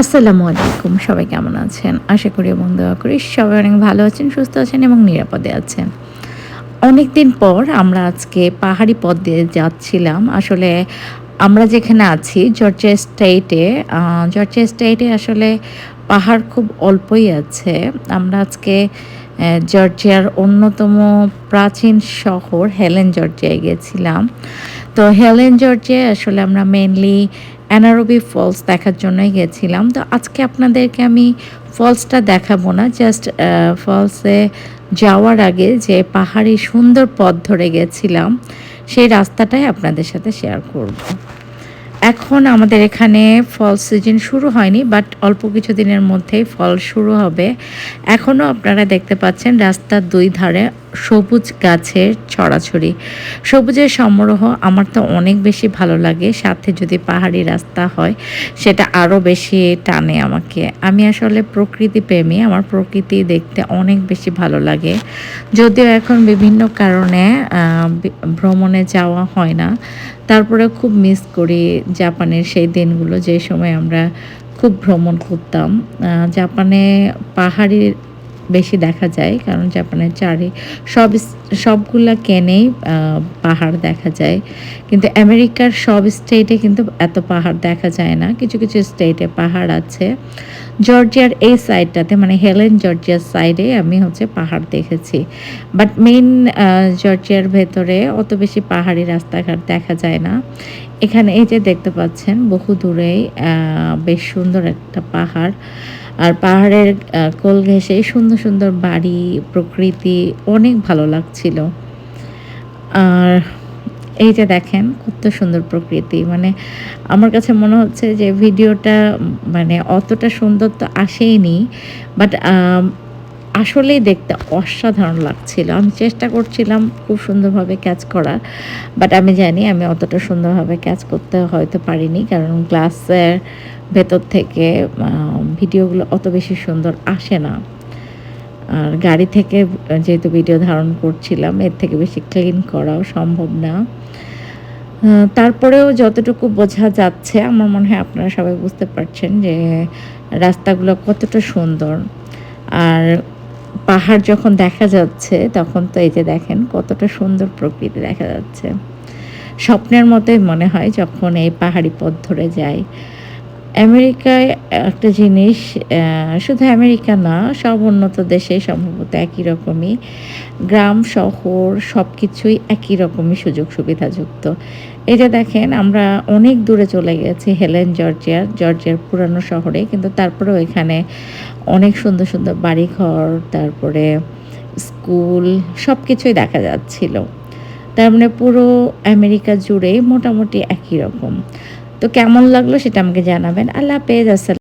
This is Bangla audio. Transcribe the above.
আসসালামু আলাইকুম, সবাই কেমন আছেন? আশা করি এবং দোয়া করি সবাই অনেক ভালো আছেন, সুস্থ আছেন এবং নিরাপদে আছেন। অনেক দিন পর আমরা আজকে পাহাড়ি পথ দিয়ে যাচ্ছিলাম। আসলে আমরা যেখানে আছি জর্জিয়া স্টেটে জর্জিয়া স্টেটে আসলে পাহাড় খুব অল্পই আছে। আমরা আজকে জর্জিয়ার অন্যতম প্রাচীন শহর হেলেন জর্জিয়ায় গেছিলাম। তো হেলেন জর্জিয়ায় আসলে আমরা মেনলি অ্যানারোবি ফলস দেখার জন্যই গেছিলাম তো আজকে আপনাদেরকে আমি ফলসটা দেখাবো না জাস্ট ফলসে যাওয়ার আগে যে পাহাড়ি সুন্দর পথ ধরে গেছিলাম, সেই রাস্তাটাই আপনাদের সাথে শেয়ার করব। এখন আমাদের এখানে ফল সিজন শুরু হয়নি বাট অল্প কিছু দিনের মধ্যেই ফল শুরু হবে এখনও আপনারা দেখতে পাচ্ছেন রাস্তার দুই ধারে সবুজ গাছের ছড়াছড়ি। সবুজের সমারোহ আমার তো অনেক বেশি ভালো লাগে। সাথে যদি পাহাড়ি রাস্তা হয়, সেটা আরও বেশি টানে আমাকে। আমি আসলে প্রকৃতি প্রেমী, আমার প্রকৃতি দেখতে অনেক বেশি ভালো লাগে। যদিও এখন বিভিন্ন কারণে ভ্রমণে যাওয়া হয় না। তারপরে খুব মিস করি জাপানের সেই দিনগুলো, যে সময় আমরা খুব ভ্রমণ করতাম। জাপানে পাহাড়ি বেশি দেখা যায়, কারণ জাপানের চারি সব সবগুলা কেনেই পাহাড় দেখা যায়। কিন্তু আমেরিকার সব স্টেটে কিন্তু এত পাহাড় দেখা যায় না। কিছু কিছু স্টেটে পাহাড় আছে। জর্জিয়ার এই সাইডটাতে মানে হেলেন জর্জিয়ার সাইডে আমি হচ্ছে পাহাড় দেখেছি। বাট মেইন জর্জিয়ার ভেতরে অত বেশি পাহাড়ি রাস্তাঘাট দেখা যায় না। এখানে এই যে দেখতে পাচ্ছেন, বহু দূরেই বেশ সুন্দর একটা পাহাড়। আর পাহাড়ের কোল ঘেঁষে সুন্দর সুন্দর বাড়ি, প্রকৃতি অনেক ভালো লাগছিল। আর এই যে দেখেন, কত সুন্দর প্রকৃতি। মানে আমার কাছে মনে হচ্ছে যে ভিডিওটা মানে অতটা সুন্দর তো আসেইনি, বাট আসলেই দেখতে অসাধারণ লাগছিল। আমি চেষ্টা করছিলাম খুব সুন্দরভাবে ক্যাচ করার, বাট আমি জানি আমি অতটা সুন্দরভাবে ক্যাচ করতে হয়তো পারিনি, কারণ গ্লাসের ভেতর থেকে ভিডিওগুলো অত বেশি সুন্দর আসে না। আর গাড়ি থেকে যেহেতু ভিডিও ধারণ করছিলাম, এর থেকে বেশি ক্লিন করাও সম্ভব না। তারপরেও যতটুকু বোঝা যাচ্ছে, আমার মনে হয় আপনারা সবাই বুঝতে পারছেন যে রাস্তাগুলো কতটা সুন্দর। আর পাহাড় যখন দেখা যাচ্ছে, তখন তো এই যে দেখেন কতটা সুন্দর প্রকৃতি দেখা যাচ্ছে। স্বপ্নের মতোই মনে হয় যখন এই পাহাড়ি পথ ধরে যাই। আমেরিকায় একটা জিনিস শুধু আমেরিকা না, সব উন্নত দেশে সম্ভবত একই রকমই। গ্রাম, শহর সব কিছুই একই রকমই সুযোগ সুবিধাযুক্ত যে দেখেন, আমরা অনেক দূরে চলে গেছি হেলেন জর্জিয়ার জর্জিয়ার পুরানো শহরে, কিন্তু তারপরেও এখানে অনেক সুন্দর সুন্দর বাড়িঘর, তারপরে স্কুল সব কিছুই দেখা যাচ্ছিল। তার মানে পুরো আমেরিকা জুড়েই মোটামুটি একই রকম। তো কেমন লাগল সেটা আমাকে জানাবেন। আল্লাহ হাফেজ আসসালাম